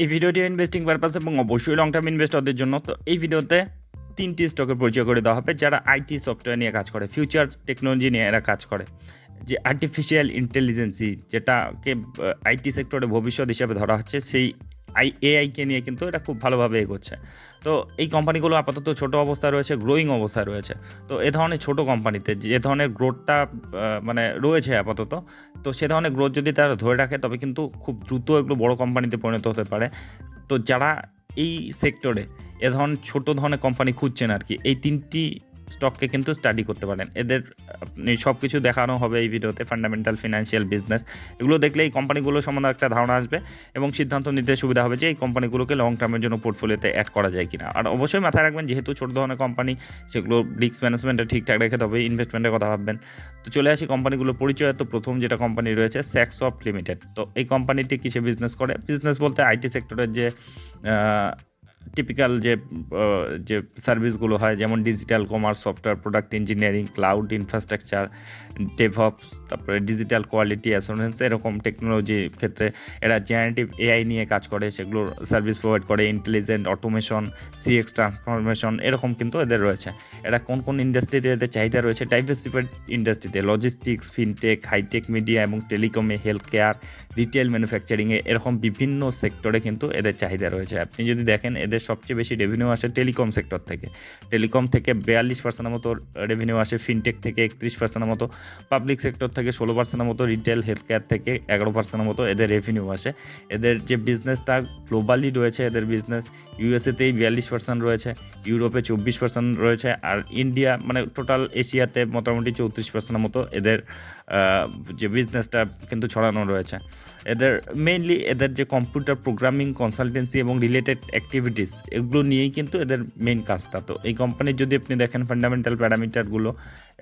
এই ভিডিওটি investing purpose এবং অবশ্যই লং টার্ম ইনভেস্টরদের জন্য, তো এই ভিডিওতে তিনটি স্টকের পরিচয় করে দেওয়া হবে, যারা আইটি সফটওয়্যার নিয়ে কাজ করে ফিউচার টেকনোলজি নিয়ে এরা কাজ করে। যে আর্টিফিশিয়াল ইন্টেলিজেন্সি যেটাকে আইটি সেক্টরে ভবিষ্যৎ হিসাবে ধরা হচ্ছে, সেই আই এআইকে নিয়ে কিন্তু এটা খুব ভালোভাবে এগোচ্ছে। তো এই কোম্পানিগুলো আপাতত ছোট অবস্থায় রয়েছে গ্রোয়িং অবস্থায় রয়েছে। তো এ ধরনের ছোট কোম্পানিতে যে ধরনের গ্রোথটা মানে রয়েছে আপাতত, তো সে ধরনের গ্রোথ যদি তারা ধরে রাখে, তবে কিন্তু খুব দ্রুত এগুলো বড় কোম্পানিতে পরিণত হতে পারে। তো যারা এই সেক্টরে এ ধরনের ছোটো ধরনের কোম্পানি খুঁজছেন আর কি, এই তিনটি স্টককে কিন্তু স্টাডি করতে পারেন। এদের সব কিছু দেখানো হবে এই ভিডিওতে ফান্ডামেন্টাল ফিনান্সিয়াল বিজনেস এগুলো দেখলে এই কোম্পানিগুলো সম্বন্ধে একটা ধারণা আসবে এবং সিদ্ধান্ত নিতে সুবিধা হবে যে এই কোম্পানিগুলোকে লং টার্মের জন্য পোর্টফোলিওতে অ্যাড করা যায় কিনা। আর অবশ্যই মাথায় রাখবেন, যেহেতু ছোট ধরনের কোম্পানি সেগুলো রিস্ক ম্যানেজমেন্টে ঠিকঠাক রেখে তবে ইনভেস্টমেন্টের কথা ভাববেন। তো চলে আসি কোম্পানিগুলোর পরিচয়। তো প্রথম যেটা কোম্পানি রয়েছে স্যাক্স অফ লিমিটেড তো এই কোম্পানিটি কিসে বিজনেস করে? বিজনেস বলতে আইটি সেক্টরের যে টিপিক্যাল যে যে সার্ভিসগুলো হয়, যেমন digital commerce software product engineering cloud infrastructure DevOps তারপরে ডিজিটাল কোয়ালিটি অ্যাসুরেন্স এরকম টেকনোলজি ক্ষেত্রে এরা জেনারেটিভ এআই নিয়ে কাজ করে, সেগুলোর সার্ভিস প্রোভাইড করে ইন্টেলিজেন্ট অটোমেশন সিএক্স ট্রান্সফরমেশন এরকম কিন্তু এদের রয়েছে। এরা কোন কোন ইন্ডাস্ট্রিতে এদের চাহিদা রয়েছে? ডাইভার্সিফাইড ইন্ডাস্ট্রিতে লজিস্টিক্স ফিনটেক হাইটেক মিডিয়া এবং টেলিকমে হেলথ কেয়ার রিটেল ম্যানুফ্যাকচারিংয়ে এরকম বিভিন্ন সেক্টরে কিন্তু এদের চাহিদা রয়েছে। আপনি যদি দেখেন, এদের সবচেয়ে বেশি রেভিনিউ আসে টেলিকম সেক্টর থেকে। টেলিকম থেকে বিয়াল্লিশ পার্সেন্টের মতো রেভিনিউ আসে ফিনটেক থেকে একত্রিশ পার্সেন্টের মতো পাবলিক সেক্টর থেকে ষোলো পার্সেন্টের মতো রিটেল হেলথ কেয়ার থেকে এগারো পার্সেন্টের মতো এদের রেভিনিউ আসে। এদের যে বিজনেসটা গ্লোবালি রয়েছে, এদের বিজনেস ইউএসএতেই বিয়াল্লিশ পার্সেন্ট রয়েছে ইউরোপে চব্বিশ পার্সেন্ট রয়েছে, আর ইন্ডিয়া মানে টোটাল এশিয়াতে মোটামুটি চৌত্রিশ পার্সেন্টের মতো এদের যে বিজনেসটা কিন্তু ছড়ানো রয়েছে। এদের মেইনলি এদের যে কম্পিউটার প্রোগ্রামিং কনসালটেন্সি এবং রিলেটেড অ্যাক্টিভিটিস এগুলো নিয়েই কিন্তু এদের মেইন কাজটা। তো এই কোম্পানির যদি আপনি দেখেন ফান্ডামেন্টাল প্যারামিটারগুলো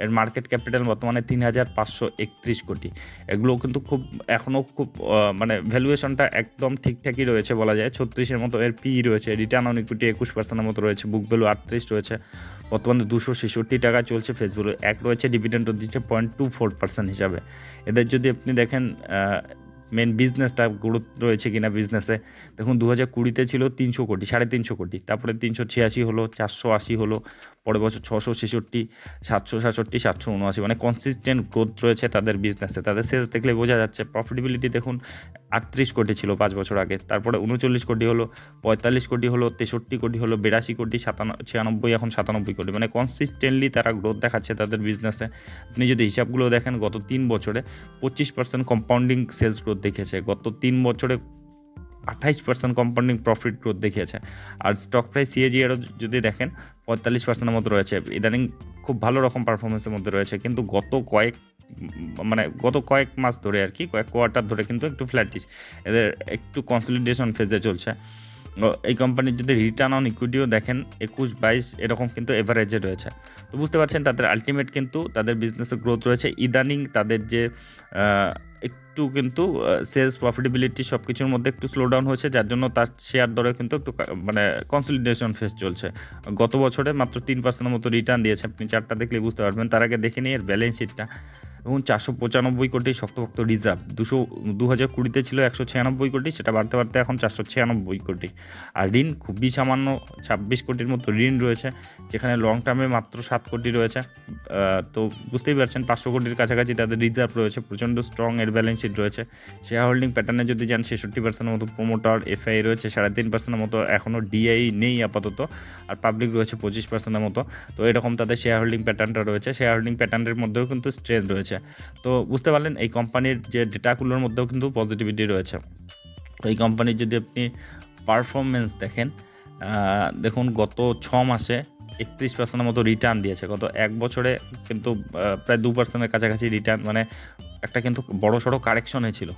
এর মার্কেট ক্যাপিটাল বর্তমানে তিন হাজার পাঁচশো একত্রিশ কোটি। এগুলো কিন্তু খুব এখনও খুব মানে ভ্যালুয়েশনটা একদম ঠিকঠাকই রয়েছে বলা যায়। ছত্রিশের মতো এর পি রয়েছে রিটার্ন অন ইকুইটি একুশ পার্সেন্টের মতো রয়েছে বুক ভ্যালু আটত্রিশ রয়েছে। বর্তমানে দুশো ছেষট্টি টাকা চলছে ফেসবুক এক রয়েছে ডিভিডেন্ডও দিচ্ছে পয়েন্ট টু ফোর পার্সেন্ট হিসাবে। এদের যদি আপনি দেখেন মেন বিজনেসটা গ্রোথ রয়েছে কিনা বিজনেসে দেখুন দু হাজার কুড়িতে ছিল তিনশো কোটি, সাড়ে তিনশো কোটি। তারপরে তিনশো ছিয়াশি হলো, চারশো আশি হলো, পরের বছর ছশো ছেষট্টি, সাতশো সাতষট্টি, সাতশো উনআশি। মানে কনসিস্টেন্ট গ্রোথ রয়েছে তাদের বিজনেসে তাদের সেলস দেখলে বোঝা যাচ্ছে প্রফিটেবিলিটি দেখুন, আটত্রিশ কোটি ছিল পাঁচ বছর আগে। তারপরে উনচল্লিশ কোটি হলো, পঁয়তাল্লিশ কোটি হলো, তেষট্টি কোটি হলো, বিরাশি কোটি সাতান্ন ছিয়ানব্বই, এখন সাতানব্বই কোটি। মানে কনসিস্টেন্টলি তারা গ্রোথ দেখাচ্ছে তাদের বিজনেসে আপনি যদি হিসাবগুলো দেখেন, গত তিন বছরে পঁচিশ পার্সেন্ট কম্পাউন্ডিং সেলস গ্রোথ দেখিয়েছে গত তিন বছরে আঠাইশ পার্সেন্ট কম্পাউন্ডিং প্রফিট গ্রোথ দেখিয়েছে। আর স্টক প্রাইস সিএজিআরও যদি দেখেন, পঁয়তাল্লিশ পার্সেন্টের মধ্যে রয়েছে। ইদানিং খুব ভালো রকম পারফরমেন্সের মধ্যে রয়েছে, কিন্তু গত কয়েক মানে গত কয়েক মাস ধরে আর কি, কয়েক কোয়ার্টার ধরে কিন্তু একটু ফ্ল্যাটিস এদের একটু কনসলিডেশন ফেজে চলছে। এই কোম্পানির যদি রিটার্ন অন ইকুইটিও দেখেন, একুশ, বাইশ, এরকম কিন্তু এভারেজে রয়েছে। তো বুঝতে পারছেন, তাদের আলটিমেট কিন্তু তাদের বিজনেসের গ্রোথ রয়েছে। ইদানিং তাদের যে একটু কিন্তু সেলস প্রফিটেবিলিটি সব কিছুর মধ্যে একটু স্লো ডাউন হয়েছে, যার জন্য তার শেয়ার দরে কিন্তু একটু মানে কনসলিডেশন ফেস চলছে। গত বছরে মাত্র তিন পার্সেন্টের মতো রিটার্ন দিয়েছে। আপনি চারটা দেখলে বুঝতে পারবেন। তার আগে দেখে নিই এর ব্যালেন্স শিটটা এবং চারশো পঁচানব্বই কোটি শক্তভক্ত রিজার্ভ। দুশো দু হাজার কুড়িতে ছিল একশো ছিয়ানব্বই কোটি, সেটা বাড়তে বাড়তে এখন চারশো ছিয়ানব্বই কোটি। আর ঋণ, খুবই সামান্য ছাব্বিশ কোটির মতো ঋণ রয়েছে, যেখানে লং টার্মে মাত্র সাত কোটি রয়েছে। তো বুঝতেই পারছেন, পাঁচশো কোটির কাছাকাছি তাদের রিজার্ভ রয়েছে, প্রচণ্ড স্ট্রং এর ব্যালেন্স শিট রয়েছে। শেয়ার হোল্ডিং প্যাটার্নে যদি যান, ছেষট্টি পার্সেন্টের মতো প্রোমোটার এফআই রয়েছে, সাড়ে তিন পার্সেন্টের মতো এখনও ডিআই নেই আপাতত, আর পাবলিক রয়েছে পঁচিশ পার্সেন্টের মতো। তো এরকম তাদের শেয়ার হোল্ডিং প্যাটার্নটা রয়েছে। শেয়ার হোল্ডিং প্যাটার্নের মধ্যেও কিন্তু স্ট্রেংথ রয়েছে। তো বুঝতে পারলেন, এই কোম্পানির যে ডেটাগুলোর মধ্যেও কিন্তু পজিটিভিটি রয়েছে। তো এই কোম্পানির যদি আপনি পারফরমেন্স দেখেন দেখুন গত ছ মাসে একত্রিশ পার্সেন্টের মতো রিটার্ন দিয়েছে। গত এক বছরে কিন্তু প্রায় দু পার্সেন্টের কাছাকাছি রিটার্ন মানে একটা কিন্তু বড় সড়ো কারেকশন হয়েছিল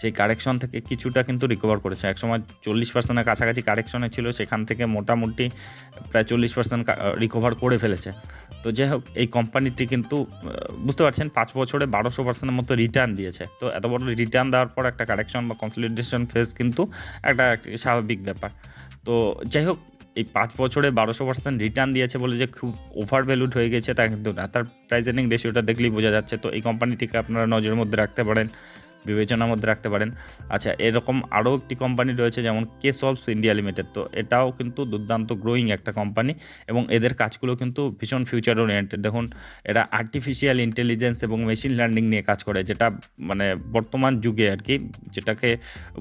সেই কারেকশন থেকে কিছুটা কিন্তু রিকভার করেছে। একসময় চল্লিশ পার্সেন্টের কাছাকাছি কারেকশনে ছিল, সেখান থেকে মোটামুটি প্রায় চল্লিশ পার্সেন্ট রিকভার করে ফেলেছে। তো যাই হোক, এই কোম্পানিটি কিন্তু বুঝতে পারছেন, পাঁচ বছরে বারোশো পার্সেন্টের মতো রিটার্ন দিয়েছে। তো এত বড় রিটার্ন দেওয়ার পর একটা কারেকশন বা কনসলিডেশন ফেজ কিন্তু একটা স্বাভাবিক ব্যাপার। তো যাই হোক এই পাঁচ বছরে বারোশো পার্সেন্ট রিটার্ন দিয়েছে বলে যে খুব ওভার ভ্যালুড হয়ে গেছে তা কিন্তু না। তার প্রাইজেনিং রেশিওটা দেখলেই বোঝা যাচ্ছে। তো এই কোম্পানিটিকে আপনারা নজরের মধ্যে রাখতে পারেন। বিবেচনার মধ্যে রাখতে পারেন। আচ্ছা এরকম আরও একটি কোম্পানি রয়েছে যেমন কে সলভস ইন্ডিয়া লিমিটেড তো এটাও কিন্তু দুর্দান্ত গ্রোয়িং একটা কোম্পানি এবং এদের কাজগুলো কিন্তু ভীষণ ফিউচার ওরিয়েন্টেড দেখুন, এরা আর্টিফিশিয়াল ইন্টেলিজেন্স এবং মেশিন লার্নিং নিয়ে কাজ করে, যেটা মানে বর্তমান যুগে আর কি, যেটাকে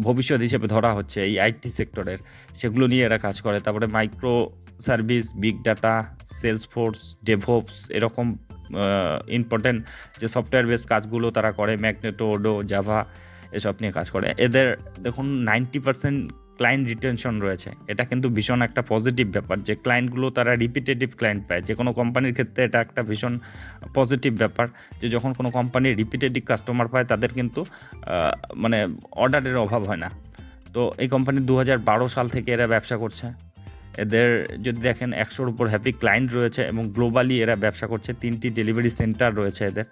ভবিষ্যৎ হিসেবে ধরা হচ্ছে এই আইটি সেক্টরের সেগুলো নিয়ে এরা কাজ করে। তারপরে micro service big data sales force DevOps এরকম ইম্পর্টেন্ট যে সফটওয়্যার বেস কাজগুলো তারা করে ম্যাগনেটো ওডো জাভা এসব নিয়ে কাজ করে। এদের দেখুন নাইনটি পার্সেন্ট ক্লায়েন্ট রিটেনশন রয়েছে। এটা কিন্তু ভীষণ একটা পজিটিভ ব্যাপার। যে ক্লায়েন্টগুলো তারা রিপিটেটিভ ক্লায়েন্ট পায়। যে কোনো কোম্পানির ক্ষেত্রে এটা একটা ভীষণ পজিটিভ ব্যাপার। যে যখন কোনো কোম্পানি রিপিটেটিভ কাস্টমার পায়, তাদের কিন্তু মানে অর্ডারের অভাব হয় না। তো এই কোম্পানি দু হাজার বারো সাল থেকে এরা ব্যবসা করছে। এদের যদি দেখেন একশোর উপর হ্যাপি ক্লায়েন্ট রয়েছে এবং গ্লোবালি এরা ব্যবসা করছে। তিনটি ডেলিভারি সেন্টার রয়েছে এদের।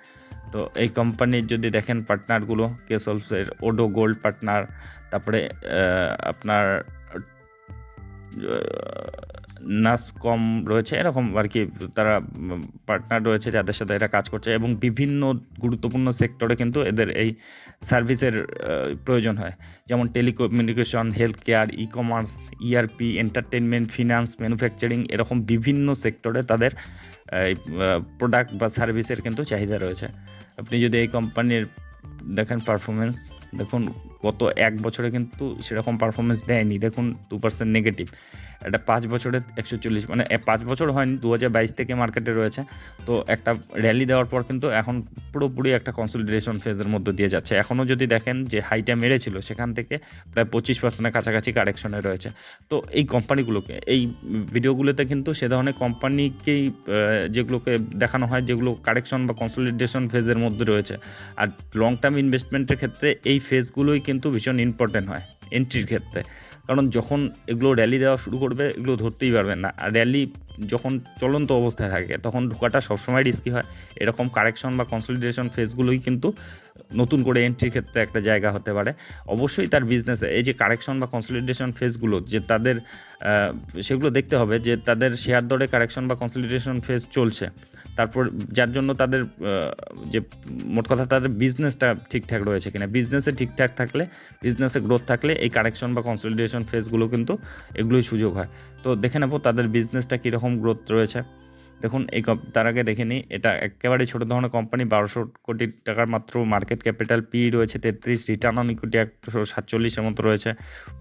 তো এই কোম্পানির যদি দেখেন পার্টনারগুলো কেসলসের ওডো গোল্ড পার্টনার তারপরে আহ, নাসকম রয়েছে, এরকম আর কি তারা পার্টনার রয়েছে যাদের সাথে এরা কাজ করছে এবং বিভিন্ন গুরুত্বপূর্ণ সেক্টরে কিন্তু এদের এই সার্ভিসের প্রয়োজন হয়। যেমন telecommunication health care e commerce ERP entertainment finance manufacturing এরকম বিভিন্ন সেক্টরে তাদের প্রোডাক্ট বা সার্ভিসের কিন্তু চাহিদা রয়েছে। আপনি যদি এই কোম্পানির দেখেন পারফরমেন্স দেখুন গত এক বছরে কিন্তু সেরকম পারফরমেন্স দেয়নি। দেখুন টু পার্সেন্ট নেগেটিভ এটা পাঁচ বছরে একশো চল্লিশ মানে পাঁচ বছর হয়নি দু হাজার বাইশ থেকে মার্কেটে রয়েছে। তো একটা র্যালি দেওয়ার পর কিন্তু এখন পুরোপুরি একটা কনসলিডেশন ফেজের মধ্যে দিয়ে যাচ্ছে। এখনও যদি দেখেন যে হাইটা মেরেছিল, সেখান থেকে প্রায় পঁচিশ পার্সেন্টের কাছাকাছি কারেকশনে রয়েছে। তো এই কোম্পানিগুলোকে এই ভিডিওগুলোতে কিন্তু সে ধরনের কোম্পানিকেই যেগুলোকে দেখানো হয়, যেগুলো কারেকশন বা কনসলিডেশন ফেজের মধ্যে রয়েছে। আর লং টার্ম ইনভেস্টমেন্টের ক্ষেত্রে এই ফেজগুলোই কিন্তু ভীষণ ইম্পর্টেন্ট হয় এন্ট্রির ক্ষেত্রে। কারণ যখন এগুলো র্যালি দেওয়া শুরু করবে, এগুলো ধরতেই পারবেন না। আর র্যালি যখন চলন্ত অবস্থায় থাকে, তখন ঢোকাটা সবসময় রিস্কি হয়। এরকম কারেকশন বা কনসলিডেশন ফেজগুলোই কিন্তু নতুন করে এন্ট্রির ক্ষেত্রে একটা জায়গা হতে পারে। অবশ্যই তার বিজনেসে এই যে কারেকশন বা কনসলিডেশন ফেজগুলো যে তাদের সেগুলো দেখতে হবে যে তাদের শেয়ার দরে কারেকশন বা কনসলিডেশন ফেজ চলছে। তারপর যার জন্য তাদের যে মোট কথা তাদের বিজনেসটা ঠিকঠাক রয়েছে কিনা। বিজনেসে ঠিকঠাক থাকলে বিজনেসে গ্রোথ থাকলে এই কারেকশন বা কনসলিডেশন ফেজগুলো কিন্তু এগুলোই সুযোগ হয়। তো দেখে নেব তাদের বিজনেসটা কীরকম গ্রোথ রয়েছে। দেখুন, এই তার আগে দেখে নিই, এটা একেবারে ছোটো ধরনের কোম্পানি বারোশো কোটি টাকার মাত্র মার্কেট ক্যাপিটাল পি রয়েছে তেত্রিশ রিটার্ন অন ইকুইটি একশো সাতচল্লিশের মতো রয়েছে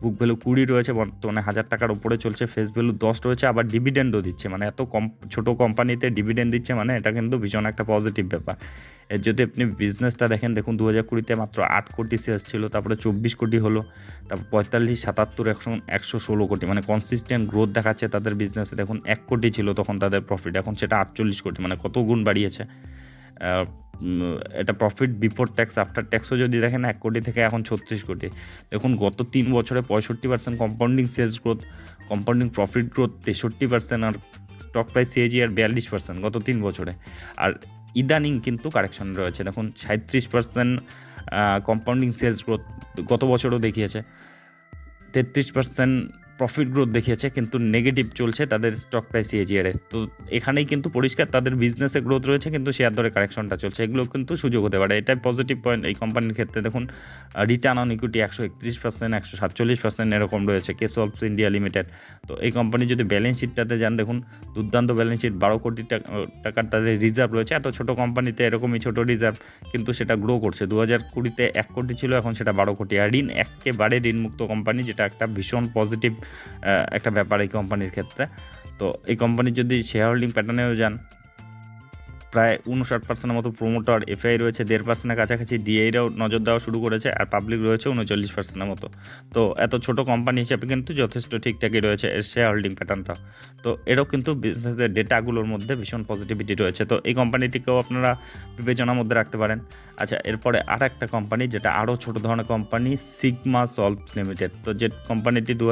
বুক ভ্যালু কুড়ি রয়েছে, বর্তমানে হাজার টাকার উপরে চলছে ফেস ভ্যালু দশ রয়েছে, আবার ডিভিডেন্ডও দিচ্ছে মানে এত কম, ছোটো কোম্পানিতে ডিভিডেন্ড দিচ্ছে মানে এটা কিন্তু ভীষণ একটা পজিটিভ ব্যাপার। এর যদি আপনি বিজনেসটা দেখেন, দেখুন দু হাজার কুড়িতে মাত্র আট কোটি সেলস ছিল, তারপরে চব্বিশ কোটি হলো, তারপর পঁয়তাল্লিশ, সাতাত্তর, একশো একশো ষোলো কোটি মানে কনসিস্টেন্ট গ্রোথ দেখাচ্ছে তাদের বিজনেসে দেখুন, এক কোটি ছিল তখন তাদের প্রফিট এখন সেটা আটচল্লিশ কোটি মানে কত গুণ বাড়িয়েছে। এটা প্রফিট বিফোর ট্যাক্স আফটার ট্যাক্সও যদি দেখেন এক কোটি থেকে এখন ছত্রিশ কোটি। দেখুন, গত তিন বছরে পঁয়ষট্টি percent compounding sales growth compounding profit growth তেষট্টি পার্সেন্ট আর স্টক প্রাইস সিএজি আর বিয়াল্লিশ পার্সেন্ট গত তিন বছরে। আর ইদানিং কিন্তু কারেকশন রয়েছে। দেখুন সাঁত্রিশ পার্সেন্ট কম্পাউন্ডিং সেলস গ্রোথ গত বছরও দেখিয়েছে। তেত্রিশ পার্সেন্ট প্রফিট গ্রোথ দেখিয়েছে, কিন্তু নেগেটিভ চলছে তাদের স্টক প্রাইস সিএজিআরে তো এখানেই কিন্তু পরিষ্কার তাদের বিজনেসে গ্রোথ রয়েছে, কিন্তু শেয়ার দরে কারেকশনটা চলছে। এগুলো কিন্তু সুযোগ হতে পারে। এটাই পজিটিভ পয়েন্ট এই কোম্পানির ক্ষেত্রে। দেখুন রিটার্ন অন ইকুইটি একশো একত্রিশ পার্সেন্ট একশো সাতচল্লিশ পার্সেন্ট এরকম রয়েছে কেস অফ ইন্ডিয়া লিমিটেড তো এই কোম্পানি যদি ব্যালেন্স শিটটাতে যান, দেখুন, দুর্দান্ত ব্যালেন্স শিট বারো কোটি টাকা- টাকার তাদের রিজার্ভ রয়েছে। এত ছোট কোম্পানিতে এরকমই ছোট রিজার্ভ কিন্তু সেটা গ্রো করছে। দু হাজার কুড়িতে এক কোটি ছিল, এখন সেটা বারো কোটি। আর ঋণ, একেবারে ঋণমুক্ত কোম্পানি যেটা একটা ভীষণ পজিটিভ একটা ব্যাপার এই কোম্পানির ক্ষেত্রে। তো এই কোম্পানির যদি শেয়ার হোল্ডিং প্যাটার্নেও যান প্রায় উনষাট পার্সেন্টের মতো প্রোমোটার এফআই রয়েছে, দেড় পার্সেন্টের কাছাকাছি ডিআইরাও নজর দেওয়া শুরু করেছে আর পাবলিক রয়েছে উনচল্লিশ পার্সেন্টের মতো। তো এত ছোট কোম্পানি হিসেবে কিন্তু যথেষ্ট ঠিকঠাকই রয়েছে শেয়ার হোল্ডিং প্যাটার্নটা তো এরও কিন্তু বিজনেসের ডেটাগুলোর মধ্যে ভীষণ পজিটিভিটি রয়েছে। তো এই কোম্পানিটিকেও আপনারা বিবেচনার মধ্যে রাখতে পারেন। আচ্ছা এরপরে আর একটা কোম্পানি যেটা আরও ছোট ধরনের কোম্পানি সিগমা সলভস লিমিটেড তো যে কোম্পানিটি দু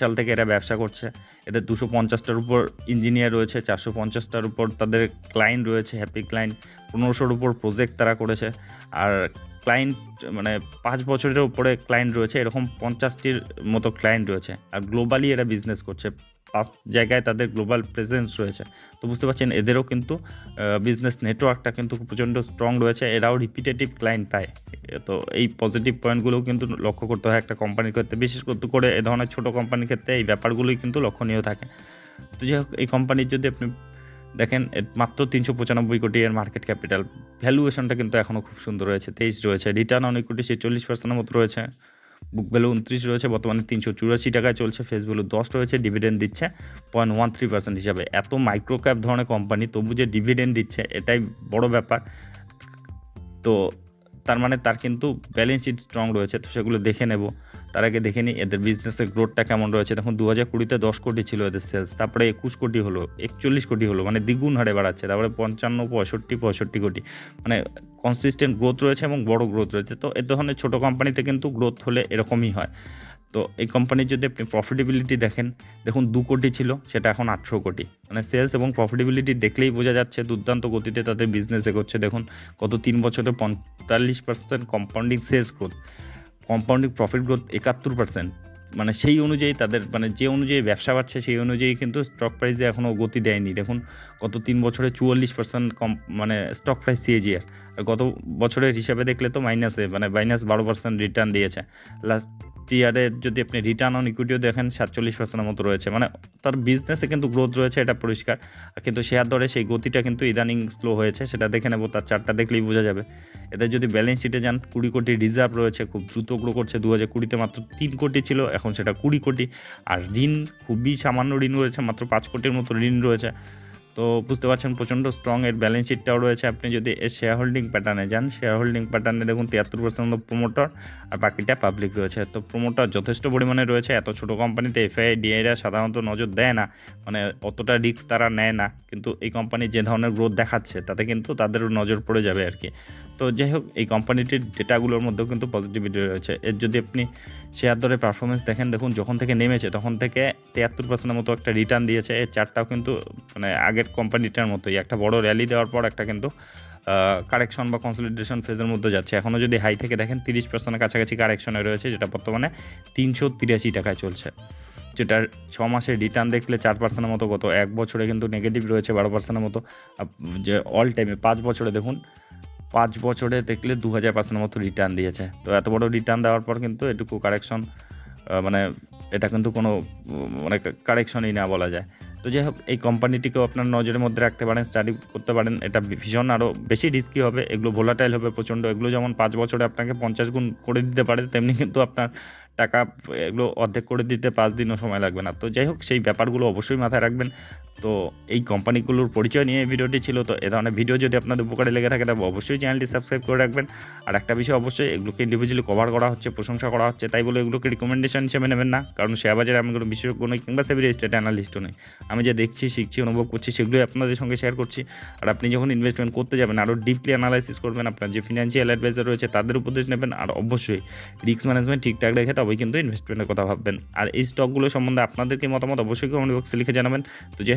সাল থেকে এরা ব্যবসা করছে এদের দুশো পঞ্চাশটার উপর ইঞ্জিনিয়ার রয়েছে, চারশো পঞ্চাশটার উপর তাদের ক্লায়েন্ট রয়েছে হ্যাপি ক্লায়েন্ট পনেরোশোর উপর প্রজেক্ট তারা করেছে। আর ক্লায়েন্ট মানে পাঁচ বছরের উপরে ক্লায়েন্ট রয়েছে, এরকম পঞ্চাশটির মতো ক্লায়েন্ট রয়েছে। আর গ্লোবালি এরা বিজনেস করছে। পাঁচ জায়গায় তাদের গ্লোবাল প্রেজেন্স রয়েছে। তো বুঝতে পারছেন, এদেরও কিন্তু বিজনেস নেটওয়ার্কটা কিন্তু প্রচণ্ড স্ট্রং রয়েছে, এরাও রিপিটেটিভ ক্লায়েন্ট পায় তো এই পজিটিভ পয়েন্টগুলোও কিন্তু লক্ষ্য করতে হয় একটা কোম্পানির ক্ষেত্রে, বিশেষ করে এ ধরনের ছোটো কোম্পানির ক্ষেত্রে এই ব্যাপারগুলোই কিন্তু লক্ষণীয় থাকে। তো যাই হোক, এই কোম্পানির যদি আপনি দেখেন মাত্র তিনশো পঁচানব্বই কোটি এর মার্কেট ক্যাপিটাল ভ্যালুয়েশনটা কিন্তু এখনও খুব সুন্দর রয়েছে, তেইশ রয়েছে রিটার্ন অন ইকুইটি সে চল্লিশ পার্সেন্টের মতো রয়েছে। বুক ভ্যালু উনত্রিশ রয়েছে, বর্তমানে তিনশো চুরাশি টাকায় চলছে, ফেস ভ্যালু দশ রয়েছে ডিভিডেন্ড দিচ্ছে পয়েন্ট ওয়ান থ্রি পার্সেন্ট হিসাবে। এত মাইক্রো ক্যাপ ধরনের কোম্পানি তবু যে ডিভিডেন্ড দিচ্ছে, এটাই বড় ব্যাপার। তো তার মানে তার কিন্তু ব্যালেন্স শিট স্ট্রং রয়েছে, তো সেগুলো দেখে নেব। তার আগে দেখে নিই, এদের বিজনেসের গ্রোথটা কেমন রয়েছে? দেখুন দু হাজার কুড়িতে দশ কোটি ছিল এদের সেলস তারপরে একুশ কোটি হলো, একচল্লিশ কোটি হলো মানে দ্বিগুণ হারে বাড়াচ্ছে, তারপরে পঞ্চান্ন, পঁয়ষট্টি পঁয়ষট্টি কোটি মানে কনসিস্টেন্ট গ্রোথ রয়েছে এবং বড় গ্রোথ রয়েছে। তো এ ধরনের ছোটো কোম্পানিতে কিন্তু গ্রোথ হলে এরকমই হয়। তো এই কোম্পানির যদি আপনি প্রফিটেবিলিটি দেখেন, দেখুন দু কোটি ছিল, সেটা এখন আটশো কোটি। মানে সেলস এবং প্রফিটেবিলিটি দেখলেই বোঝা যাচ্ছে দুর্দান্ত গতিতে তাদের বিজনেস এগোচ্ছে। দেখুন গত তিন বছরে পঁয়তাল্লিশ percent compounding sales growth compounding profit growth একাত্তর পার্সেন্ট মানে সেই অনুযায়ী তাদের মানে যে অনুযায়ী ব্যবসা বাড়ছে, সেই অনুযায়ী কিন্তু স্টক প্রাইসে এখনও গতি দেয়নি। দেখুন গত তিন বছরে চুয়াল্লিশ পার্সেন্ট কম মানে স্টক প্রাইস সিএজিআর আর গত বছরের হিসাবে দেখলে তো মাইনাসে মানে মাইনাস বারো পার্সেন্ট রিটার্ন দিয়েছে। লাস্ট ইয়ারের যদি আপনি রিটার্ন অন ইকুইটিও দেখেন, সাতচল্লিশ পার্সেন্টের মতো রয়েছে। মানে তার বিজনেসে কিন্তু গ্রোথ রয়েছে, এটা পরিষ্কার। কিন্তু শেয়ার দরে সেই গতিটা কিন্তু ইদানিং স্লো হয়েছে, সেটা দেখে নেব, তার চারটা দেখলেই বোঝা যাবে। এদের যদি ব্যালেন্স শিটে যান, কুড়ি কোটি রিজার্ভ রয়েছে, খুব দ্রুত গ্রো করছে দু হাজার কুড়িতে মাত্র তিন কোটি ছিল, এখন সেটা কুড়ি কোটি। আর ঋণ, খুবই সামান্য ঋণ রয়েছে, মাত্র পাঁচ কোটির মতো ঋণ রয়েছে। তো বুঝতে পারছেন প্রচণ্ড স্ট্রং এর ব্যালেন্স শিটটাও রয়েছে। আপনি যদি এর শেয়ার হোল্ডিং প্যাটার্নে যান শেয়ার হোল্ডিং প্যাটার্নে দেখুন তিয়াত্তর পার্সেন্ট প্রোমোটার আর বাকিটা পাবলিক রয়েছে। তো প্রোমোটার যথেষ্ট পরিমাণে রয়েছে, এত ছোটো কোম্পানিতে এফআই ডিআইরা সাধারণত নজর দেয় না। মানে অতটা রিস্ক তারা নেয় না। কিন্তু এই কোম্পানি যে ধরনের গ্রোথ দেখাচ্ছে, তাতে কিন্তু তাদেরও নজর পড়ে যাবে আর কি। তো যাই হোক, এই কোম্পানিটির ডেটাগুলোর মধ্যেও কিন্তু পজিটিভিটি রয়েছে। এর যদি আপনি শেয়ার দরের পারফরমেন্স দেখেন, দেখুন যখন থেকে নেমেছে, তখন থেকে তিয়াত্তর পার্সেন্টের মতো একটা রিটার্ন দিয়েছে। এর চারটাও কিন্তু মানে আগের কোম্পানিটার মতোই। একটা বড় র্যালি দেওয়ার পর একটা কিন্তু কারেকশন বা কনসলিডেশন ফেজের মধ্যে যাচ্ছে। এখনও যদি হাই থেকে দেখেন, তিরিশ পার্সেন্টের কাছাকাছি কারেকশনে রয়েছে, যেটা বর্তমানে তিনশো তিরাশি টাকায় চলছে। যেটার ছ মাসের রিটার্ন দেখলে চার পার্সেন্টের মতো গত এক বছরে কিন্তু নেগেটিভ রয়েছে বারো পার্সেন্টের মতো। যে অল টাইমে পাঁচ বছরে দেখুন, পাঁচ বছরে দেখলে দু হাজার পার্সেন্টের মতো রিটার্ন দিয়েছে। তো এত বড় রিটার্ন দেওয়ার পর কিন্তু এটুকু কারেকশন মানে এটা কিন্তু কোনো মানে কারেকশনই না বলা যায়। তো যাই হোক, এই কোম্পানিটিকেও আপনার নজরের মধ্যে রাখতে পারেন স্টাডি করতে পারেন। এটা ভীষণ আরও বেশি রিস্কি হবে, এগুলো ভোলাটাইল হবে প্রচণ্ড। এগুলো যেমন পাঁচ বছরে আপনাকে পঞ্চাশ গুণ করে দিতে পারে, তেমনি কিন্তু আপনার টাকা এগুলো অর্ধেক করে দিতে পাঁচ দিনও সময় লাগবে না। তো যাই হোক, সেই ব্যাপারগুলো অবশ্যই মাথায় রাখবেন। তো এই কোম্পানিগুলোর পরিচয় নিয়ে ভিডিওটি ছিল। তো এ ধরনের ভিডিও যদি আপনাদের উপকারে লেগে থাকে তবে অবশ্যই চ্যানেলটি সাবস্ক্রাইব করে রাখবেন। আর একটা বিষয় অবশ্যই, এগুলোকে ইন্ডিভিজুয়ালি কভার করা হচ্ছে, প্রশংসা করা হচ্ছে, তাই বলে এগুলোকে রিকমেন্ডেশন হিসেবে নেবেন না। কারণ শেয়ার বাজারে আমি কোনো বিশেষজ্ঞ নই, কিংবা সেবি রেজিস্টার্ড অ্যানালিস্টও নই। আমি যে দেখছি, শিখছি, অনুভব করছি, সেগুলোই আপনাদের সঙ্গে শেয়ার করছি। আর আপনি যখন ইনভেস্টমেন্ট করতে যাবেন, আরও ডিপলি অ্যানালাইসিস করবেন, আপনার যে ফিনান্সিয়াল অ্যাডভাইজার রয়েছে, তাদের উপদেশ নেবেন। আর অবশ্যই রিস্ক ম্যানেজমেন্ট ঠিকঠাক রেখে তবেই কিন্তু ইনভেস্টমেন্টের কথা ভাববেন। আর এই স্টকগুলো সম্বন্ধে আপনাদের কি মতামত, অবশ্যই কমেন্ট বক্সে লিখে জানাবেন। তো যাই